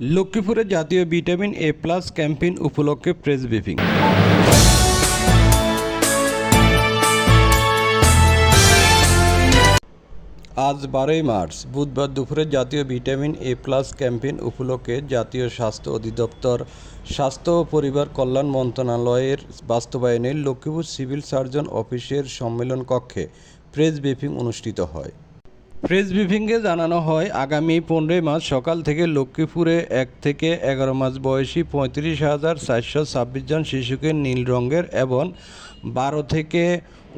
লক্ষ্মীপুরে জাতীয় vitamin A plus campaign উপলক্ষে প্রেস ব্রিফিং। আজ বারোই মার্চ, বুধবার দুপুরে জাতীয় ভিটামিন এ প্লাস ক্যাম্পেইন উপলক্ষে জাতীয় স্বাস্থ্য অধিদপ্তর, স্বাস্থ্য ও পরিবার কল্যাণ মন্ত্রণালয়ের বাস্তবায়নে লক্ষ্মীপুর সিভিল সার্জন অফিসের সম্মেলন কক্ষে প্রেস ব্রিফিং অনুষ্ঠিত হয়। প্রেস ব্রিফিংয়ে জানানো হয়, আগামী পনেরোই মার্চ সকাল থেকে লক্ষ্মীপুরে এক থেকে এগারো মাস বয়সী পঁয়ত্রিশ হাজার চারশো ছাব্বিশ জন শিশুকে নীল রঙের এবং বারো থেকে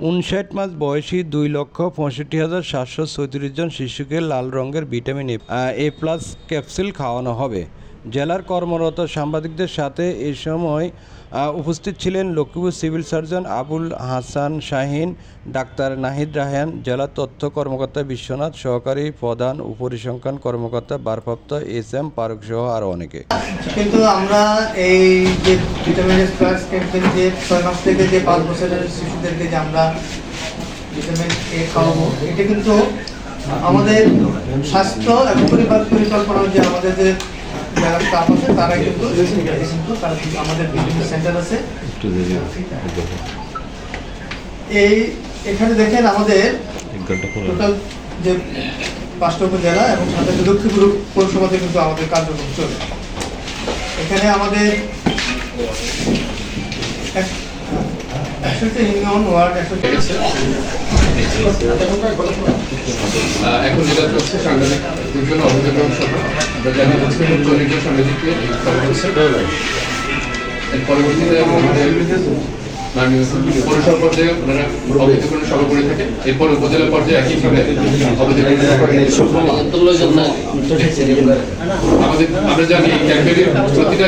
উনষাট মাস বয়সী দুই লক্ষ পঁয়ষট্টি হাজার সাতশো ছত্রিশ জন শিশুকে লাল রঙের ভিটামিন এ প্লাস ক্যাপসুল খাওয়ানো হবে। জেলার কর্মরত সাংবাদিকদের সাথে এ সময় উপস্থিত ছিলেন Lakshmipur civil surgeon Abul Hasan Shahin, doctor Nahid Rahan, জেলা তথ্য কর্মকর্তা বিশ্বনাথ সহকারী প্রধান উপরিসংখ্যান কর্মকর্তা ভারপ্রাপ্ত এস এম পারুক সহ আরও অনেকে। কিন্তু আমরা এই যে যে ছয় মাস থেকে যে পাঁচ বছরের শিশুদেরকে যে আমরা ভিটামিন এ খাওয়াবো, এটা কিন্তু আমাদের স্বাস্থ্য এবং পরিবার পরিকল্পনার যে আমাদের যে যারা স্টাফ আছে তারা কিন্তু তারা কিন্তু আমাদের বিভিন্ন সেন্টার আছে। এই এখানে দেখেন আমাদের টোটাল যে পাঁচটা উপজেলা এবং সাথে লক্ষ্মীপুর পৌরসভাতে কিন্তু আমাদের কার্যক্রম চলে। এখানে আমাদের এখন যেটা হচ্ছে সাংবাদিকদের জন্য অভিযোগ সভা এর পরবর্তীতে আমাদের পৌরসভা পর্যায়ে ওনারা অভিযোগের সভা করে থাকে। এরপর উপজেলা পর্যায়ে একইভাবে অভিযোগের আমাদের আমরা জানি ক্যাম্পেইনের প্রতিটা